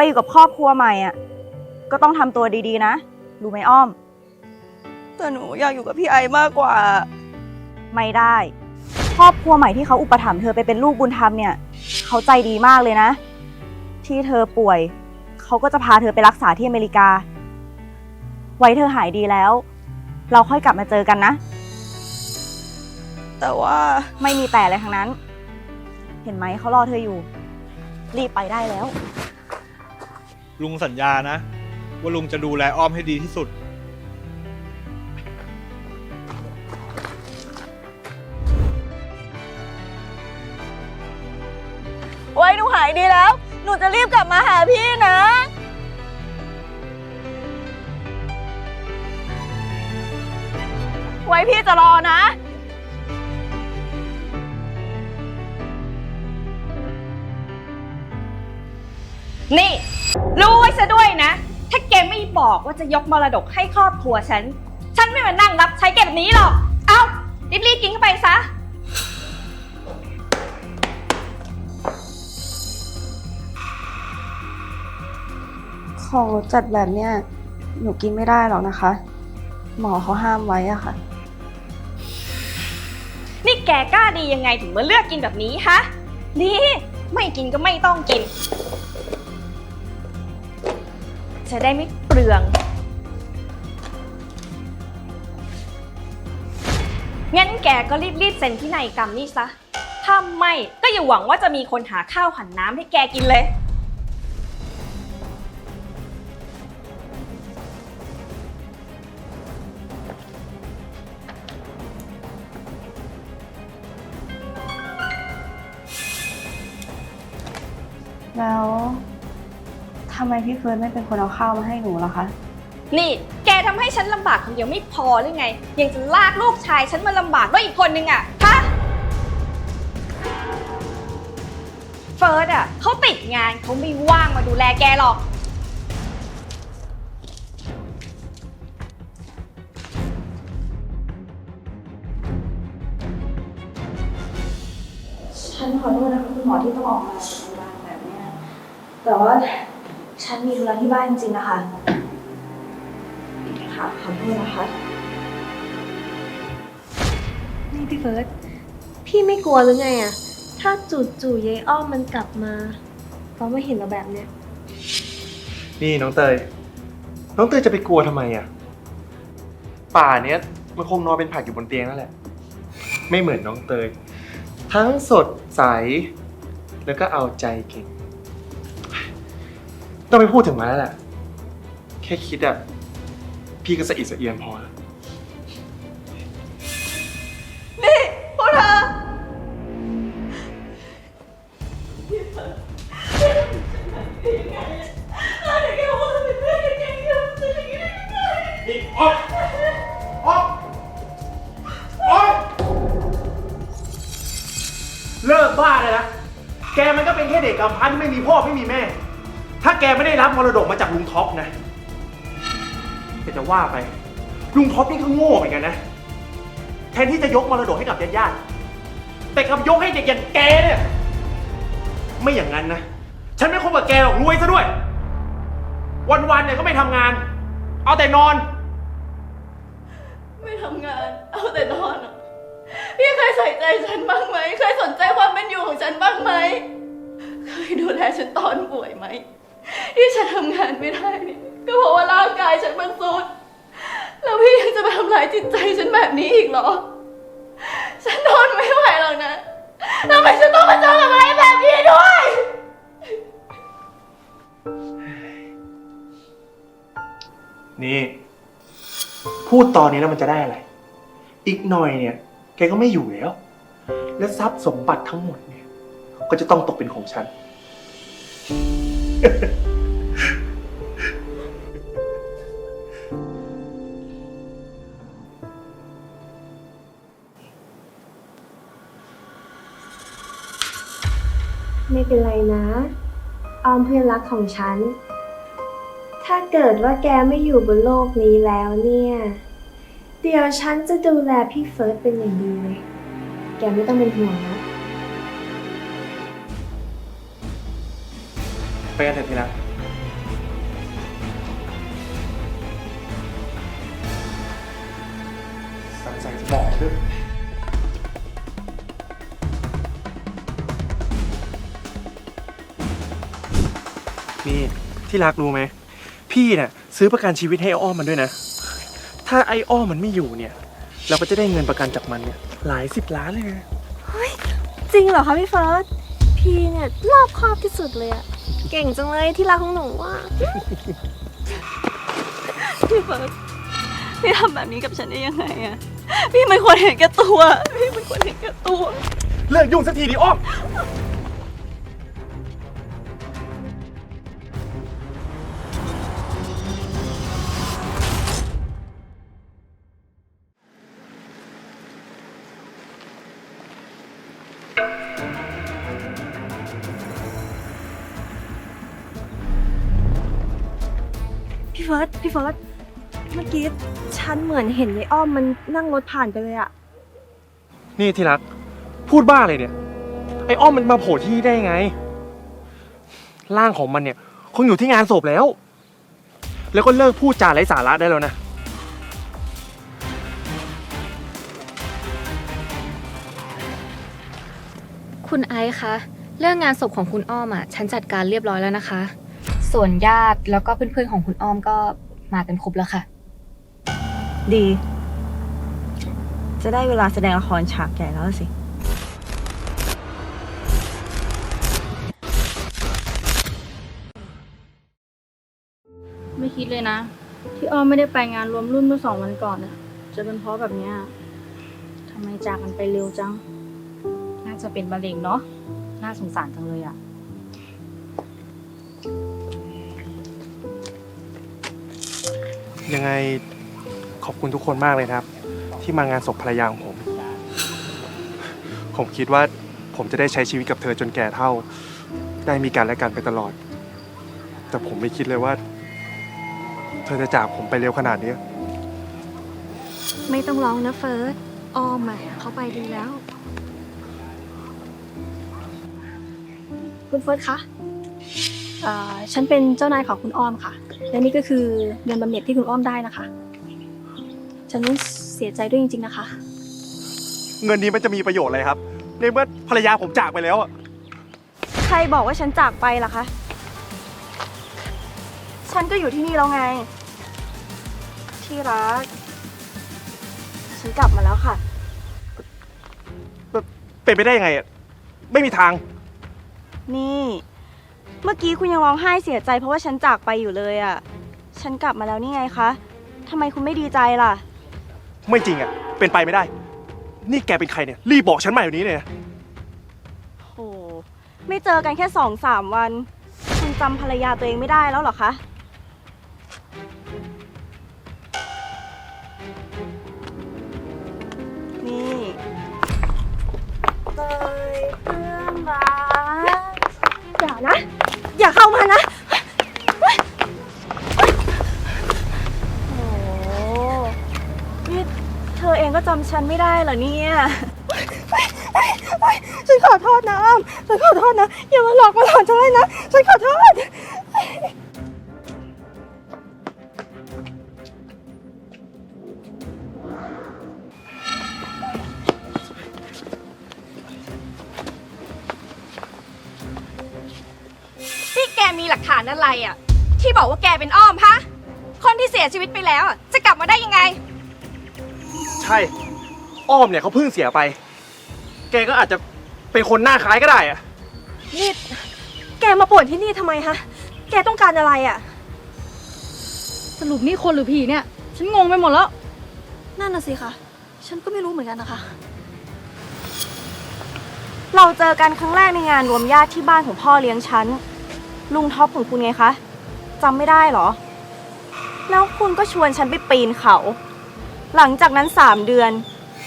ไปอยู่กับครอบครัวใหม่อะ ก็ต้องทำตัวดีๆนะ รู้ไหมอ้อม แต่หนูอยากอยู่กับพี่ไอมากกว่า ไม่ได้ ครอบครัวใหม่ที่เขาอุปถัมภ์เธอไปเป็นลูกบุญธรรมเนี่ย เขาใจดีมากเลยนะ ที่เธอป่วย เขาก็จะพาเธอไปรักษาที่อเมริกา ไว้เธอหายดีแล้ว เราค่อยกลับมาเจอกันนะ แต่ว่าไม่มีแต่อะไรทั้งนั้น เห็นไหมเขารอเธออยู่ รีบไปได้แล้ว ลุงสัญญานะ ว่าลุงจะดูแลอ้อมให้ดีที่สุด ไว้หนูหายดีแล้ว หนูจะรีบกลับมาหาพี่นะ ไว้พี่จะรอนะ นี่ รู้ไว้ซะด้วยนะ ถ้าแกไม่บอกว่าจะยกมรดกให้ครอบครัวฉัน ฉันไม่มานั่งรับใช้แกแบบนี้หรอก เอารีบๆกินเข้าไปซะ ของรสจัดแบบเนี้ยหนูกินไม่ได้หรอกนะคะ หมอเขาห้ามไว้อะค่ะ นี่แกกล้าดียังไงถึงมาเลือกกินแบบนี้ฮะ นี่ ไม่กินก็ไม่ต้องกิน จะได้ไม่เปลือง งั้นแกก็รีบๆเซ็นที่นยกรรมนี่ซะ ถ้าไม่ก็อย่าหวังว่าจะมีคนหาข้าวหันน้ำให้แกกินเลย แล้วำไมพี่เฟิร์นไม่เป็นคนเอาข้าวมาให้หนูล่ะคะ นี่ แกทำให้ฉันลำบากคนเดียวไม่พอหรือไง ยังจะลากลูกชายฉันมาลำบากด้วยอีกคนนึงอะฮะเฟิร์สอะเขาติดงานเขาไม่ว่างมาดูแลแกหรอก ฉันขอโทษนะคะคุณหมอที่ต้องออกมาจากโรงพยาบาลแบบเนี้ยแต่ว่า ฉันมีธุระที่บ้านจริงๆนะคะ ค่ะ ขอโทษนะคะ นี่พี่เฟิร์สพี่ไม่กลัวหรือไงอะถ้าจู่ๆยายอ้อมมันกลับมาเราไม่เห็นเราแบบเนี้ย นี่น้องเตย น้องเตยจะไปกลัวทำไมอะ ป่าเนี้ยมันคงนอนเป็นผักอยู่บนเตียงนั่นแหละ ไม่เหมือนน้องเตย ทั้งสดใส แล้วก็เอาใจเก่ง ต้องไปพูดถึงมาแล้วแหละ แค่คิดอะพี่ก็สะอิดสะเอียนพอแล้ว นี่พวกเธอนี่อ๊อฟอ๊อฟอ๊อฟเลิกบ้าเลยนะ แกมันก็เป็นแค่เด็กกำพร้าที่ไม่มีพ่อไม่มีแม่ถ้าแก ไม่ได้รับมรดกมาจากลุงท็อปนะแต่จะว่าไป ลุงท็อปนี่ก็โง่เหมือนกันนะ แทนที่จะยกมรดกให้กับญาติๆแต่กลับยกให้เด็กอย่างแกเนี่ย ไม่อย่างนั้นนะ ฉันไม่คบกับแกหรอกรวยซะด้วย วันๆเนี่ยก็ไม่ทำงาน เอาแต่นอน ไม่ทำงาน เอาแต่นอนอะพี่เคยใส่ใจฉันบ้างไหม เคยสนใจความเป็นอยู่ของฉันบ้างไหม เคยดูแลฉันตอนป่วยไหม ที่ฉันทำงานไม่ได้เนี่ยก็เพราะว่าร่างกายฉันมันสุดแล้วพี่ยังจะมาทำร้ายจิตใจฉันแบบนี้อีกเหรอ ฉันทนไม่ไหวหรอกนะทำไมฉันต้องมาเจอกับอะไรแบบนี้ด้วย นี่ พูดตอนนี้แล้วมันจะได้อะไร อีกหน่อยเนี่ย แกก็ไม่อยู่แล้ว และทรัพย์สมบัติทั้งหมดเนี่ย ก็จะต้องตกเป็นของฉัน ไม่เป็นไรนะ ออมเพื่อนรักของฉัน ถ้าเกิดว่าแกไม่อยู่บนโลกนี้แล้วเนี่ย เดี๋ยวฉันจะดูแลพี่เฟิร์สเป็นอย่างดีเลย แกไม่ต้องเป็นห่วงนะ ไฟกันเถอะที่รัก สังสัยบอกด้วยนี่ที่รักรู้ไหม พี่เนี่ยซื้อประกันชีวิตให้อ้อ้มมันด้วยนะ ถ้าไอ้อ้อมมันไม่อยู่เนี่ย เราก็จะได้เงินประกันจากมันเนี่ยหลายสิบล้านเลยนะ จริงเหรอคะพี่เฟิร์ส พี่เนี่ยรอบคอบที่สุดเลยอะ เก่งจังเลยที่รักของหนูอะพี่เฟิร์สพี่ทำแบบนี้กับฉันได้ยังไงอะพี่ไม่ควรเห็นแก่ตัว พี่ไม่ควรเห็นแก่ตัว เลิกยุ่งสักทีดิอ้อม พี่เฟิร์สพี่เฟิร์สเมื่อกี้ฉันเหมือนเห็นยายอ้อมมันนั่งรถผ่านไปเลยอะนี่ที่รัก พูดบ้าเลยเนี่ย ไอ้อ้อมมันมาโผล่ที่นี่ได้ไง ร่างของมันเนี่ย คงอยู่ที่งานศพแล้ว แล้วก็เลิกพูดจาไร้สาระได้แล้วนะ คุณไอซ์คะ เรื่องงานศพของคุณอ้อมอะ ฉันจัดการเรียบร้อยแล้วนะคะ ส่วนญาติแล้วก็เพื่อนๆของคุณอ้อมก็มากันครบแล้วค่ะ ดี จะได้เวลาแสดงละครฉากใหญ่แล้วสิ ไม่คิดเลยนะ ที่อ้อมไม่ได้ไปงานรวมรุ่นเมื่อสองวันก่อนน่ะจะเป็นเพราะแบบเนี้ยทำไมจากกันไปเร็วจัง น่าจะเป็นมะเร็งเนาะ น่าสงสารจังเลยอะ ยังไงขอบคุณทุกคนมากเลยนะครับ ที่มางานศพภรรยาของผม ผมคิดว่าผมจะได้ใช้ชีวิตกับเธอจนแก่เท่า ได้มีกันและกันไปตลอด แต่ผมไม่คิดเลยว่า เธอจะจากผมไปเร็วขนาดนี้ ไม่ต้องร้องนะเฟิร์สอ้อมอะเขาไปดีแล้ว คุณเฟิร์สคะ ฉันเป็นเจ้านายของคุณอ้อมค่ะ และนี่ก็คือเงินบำเหน็จที่คุณอ้อมได้นะคะ ฉันเสียใจด้วยจริง ๆ นะคะ เงินนี้มันจะมีประโยชน์อะไรครับ ในเมื่อภรรยาผมจากไปแล้วอะใครบอกว่าฉันจากไปล่ะคะ ฉันก็อยู่ที่นี่แล้วไง ที่รัก ฉันกลับมาแล้วค่ะ เป็นไปได้ยังไงอะไม่มีทาง นี่ เมื่อกี้คุณยังร้องไห้เสียใจเพราะว่าฉันจากไปอยู่เลยอะ่ะฉันกลับมาแล้วนี่ไงคะทำไมคุณไม่ดีใจล่ะ ไม่จริงอะเป็นไปไม่ได้ นี่แกเป็นใครเนี่ย รีบบอกฉันมาอยู่นี้เลยนะโหไม่เจอกันแค่สองสามวัน คุณจำภรรยาตัวเองไม่ได้แล้วเหรอคะ นี่เตยเพื่อนรักอย่านะ อย่าเข้ามานะ โอ้นี่เธอเองก็จำฉันไม่ได้เหรอเนี่ย ฉันขอโทษนะอ้อมฉันขอโทษนะ อย่ามาหลอกมาหลอนฉันเลยนะ ฉันขอโทษ อะไรอะที่บอกว่าแกเป็นอ้อมฮะ คนที่เสียชีวิตไปแล้วอะจะกลับมาได้ยังไง ใช่ อ้อมเนี่ยเขาเพิ่งเสียไป แกก็อาจจะเป็นคนหน้าคล้ายก็ได้อะนี่แกมาป่วนที่นี่ทำไมฮะ แกต้องการอะไรอะ สรุปนี่คนหรือผีเนี่ย ฉันงงไปหมดแล้ว นั่นน่ะสิคะ ฉันก็ไม่รู้เหมือนกันนะคะ เราเจอกันครั้งแรกในงานรวมญาติที่บ้านของพ่อเลี้ยงฉัน ลุงท็อปของคุณไงคะจำไม่ได้เหรอ แล้วคุณก็ชวนฉันไปปีนเขา หลังจากนั้นสามเดือน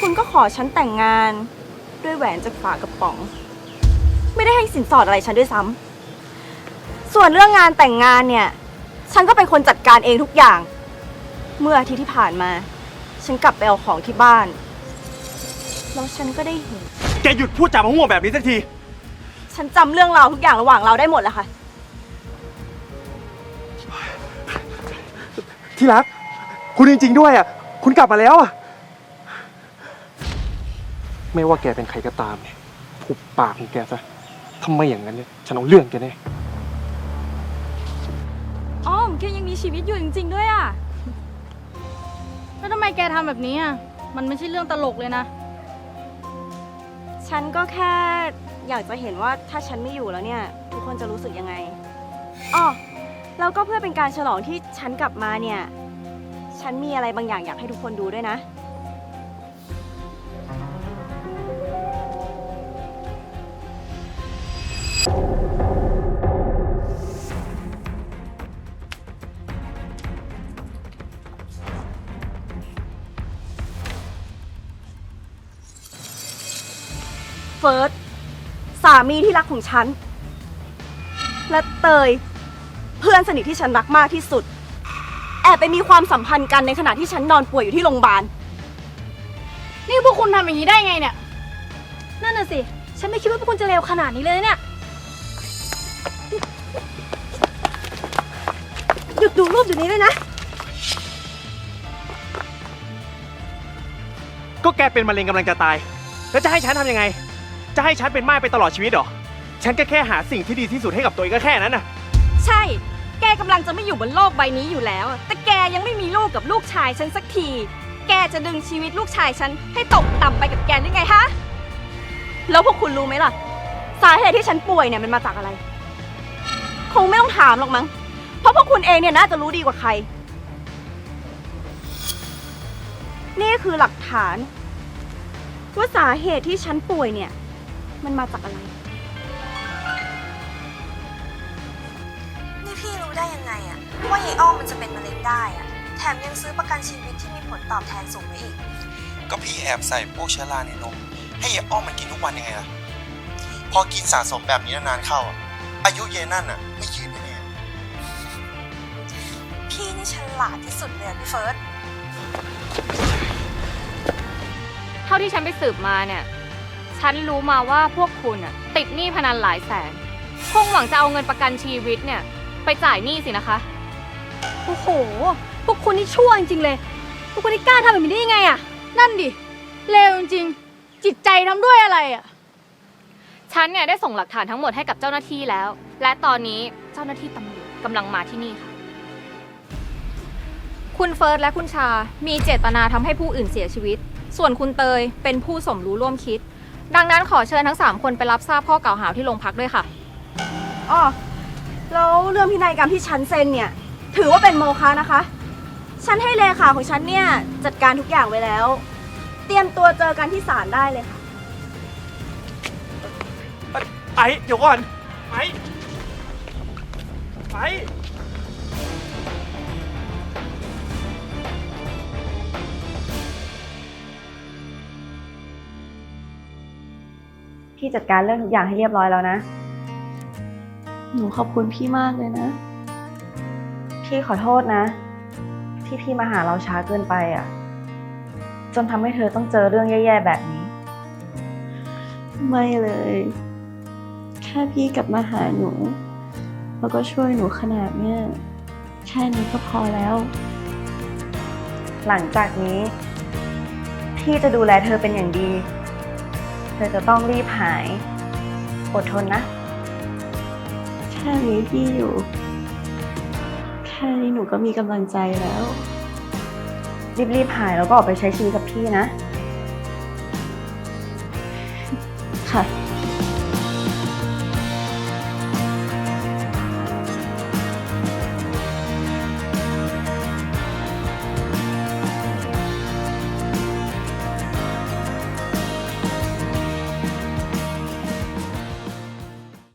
คุณก็ขอฉันแต่งงาน ด้วยแหวนจากฝากระป๋อง ไม่ได้ให้สินสอดอะไรฉันด้วยซ้ำส่วนเรื่องงานแต่งงานเนี่ย ฉันก็เป็นคนจัดการเองทุกอย่าง เมื่ออาทิตย์ที่ผ่านมา ฉันกลับไปเอาของที่บ้าน แล้วฉันก็ได้เห็น แกหยุดพูดจามาห่วแบบนี้สักที ฉันจำเรื่องราวทุกอย่างระหว่างเราได้หมดแล้วค่ะ ที่รัก คุณจริง ๆ ด้วยอะ คุณกลับมาแล้วอะ ไม่ว่าแกเป็นใครก็ตามเนี่ยหุบปากของแกซะทำไมอย่างนั้นเนี่ย ฉันเอาเรื่องแกแน่ อ้อมแกยังมีชีวิตอยู่จริง ๆ ด้วยอะ แล้วทำไมแกทำแบบนี้อะ มันไม่ใช่เรื่องตลกเลยนะ ฉันก็แค่อยากจะเห็นว่าถ้าฉันไม่อยู่แล้วเนี่ย ทุกคนจะรู้สึกยังไงอ๋อ แล้วก็เพื่อเป็นการฉลองที่ฉันกลับมาเนี่ย ฉันมีอะไรบางอย่างอยากให้ทุกคนดูด้วยนะ เฟิร์สสามีที่รักของฉัน และเตย เพื่อนสนิทที่ฉันรักมากที่สุด แอบไปมีความสัมพันธ์กันในขณะที่ฉันนอนป่วยอยู่ที่โรงพยาบาล นี่พวกคุณทำอย่างนี้ได้ไงเนี่ย นั่นน่ะสิ ฉันไม่คิดว่าพวกคุณจะเลวขนาดนี้เลยเนี่ย หยุดดูรูปอยู่นี้เลยนะ ก็แกเป็นมะเร็งกำลังจะตาย แล้วจะให้ฉันทำยังไง จะให้ฉันเป็นม่ายไปตลอดชีวิตเหรอ ฉันก็แค่หาสิ่งที่ดีที่สุดให้กับตัวเองก็แค่นั้นน่ะ ใช่ แกกำลังจะไม่อยู่บนโลกใบนี้อยู่แล้ว แต่แกยังไม่มีลูกกับลูกชายฉันสักที แกจะดึงชีวิตลูกชายฉันให้ตกต่ำไปกับแกได้ไงฮะ แล้วพวกคุณรู้ไหมล่ะ สาเหตุที่ฉันป่วยเนี่ยมันมาจากอะไร คงไม่ต้องถามหรอกมั้ง เพราะพวกคุณเองเนี่ยน่าจะรู้ดีกว่าใคร นี่คือหลักฐาน ว่าสาเหตุที่ฉันป่วยเนี่ย มันมาจากอะไร รู้ได้ยังไงอะว่ายายอ้อมมันจะเป็นมะเร็งได้อะแถมยังซื้อประกันชีวิตที่มีผลตอบแทนสูงไว้อีก ก็พี่แอบใส่พวกเชื้อราในนม ให้ยายอ้อมมันกินทุกวันยังไงล่ะ พอกินสะสมแบบนี้นานๆเข้าอะอายุเยายนั่นอะ ไม่ยืนแน่พี่นี่ฉลาดที่สุดเลยอะพี่เฟิร์ส เท่าที่ฉันไปสืบมาเนี่ย ฉันรู้มาว่าพวกคุณอะติดหนี้พนันหลายแสน คงหวังจะเอาเงินประกันชีวิตเนี่ย ไปจ่ายหนี้สินะคะ โอ้โห พวกคุณนี่ชั่วจริงๆเลย พวกคุณนี่กล้าทำแบบนี้ได้ยังไงอะนั่นดิ เลวจริงๆจิตใจทำด้วยอะไรอะ ฉันเนี่ยได้ส่งหลักฐานทั้งหมดให้กับเจ้าหน้าที่แล้ว และตอนนี้เจ้าหน้าที่ตำรวจกำลังมาที่นี่ค่ะ คุณเฟิร์สและคุณชา มีเจตนาทำให้ผู้อื่นเสียชีวิต ส่วนคุณเตยเป็นผู้สมรู้ร่วมคิด ดังนั้นขอเชิญทั้ง 3 คนไปรับทราบข้อกล่าวหาที่โรงพักด้วยค่ะ อ๋อ แล้วเรื่องพินัยกรรมที่ฉันเซ็นเนี่ย ถือว่าเป็นโมฆะนะคะ ฉันให้เลขาของฉันเนี่ย จัดการทุกอย่างไว้แล้ว เตรียมตัวเจอกันที่ศาลได้เลยค่ะ ไอ้เดี๋ยวก่อนไอ้ไอ้พี่จัดการเรื่องทุกอย่างให้เรียบร้อยแล้วนะ หนูขอบคุณพี่มากเลยนะ พี่ขอโทษนะ ที่พี่มาหาเราช้าเกินไปอะ จนทำให้เธอต้องเจอเรื่องแย่ๆแบบนี้ ไม่เลย แค่พี่กลับมาหาหนู แล้วก็ช่วยหนูขนาดเนี้ยแค่นี้ก็พอแล้ว หลังจากนี้ พี่จะดูแลเธอเป็นอย่างดี เธอจะต้องรีบหาย อดทนนะ แค่นี้พี่อยู่ แค่นี้หนูก็มีกำลังใจแล้ว รีบๆหายแล้วก็ออกไปใช้ชีวิตกับพี่นะค่ะ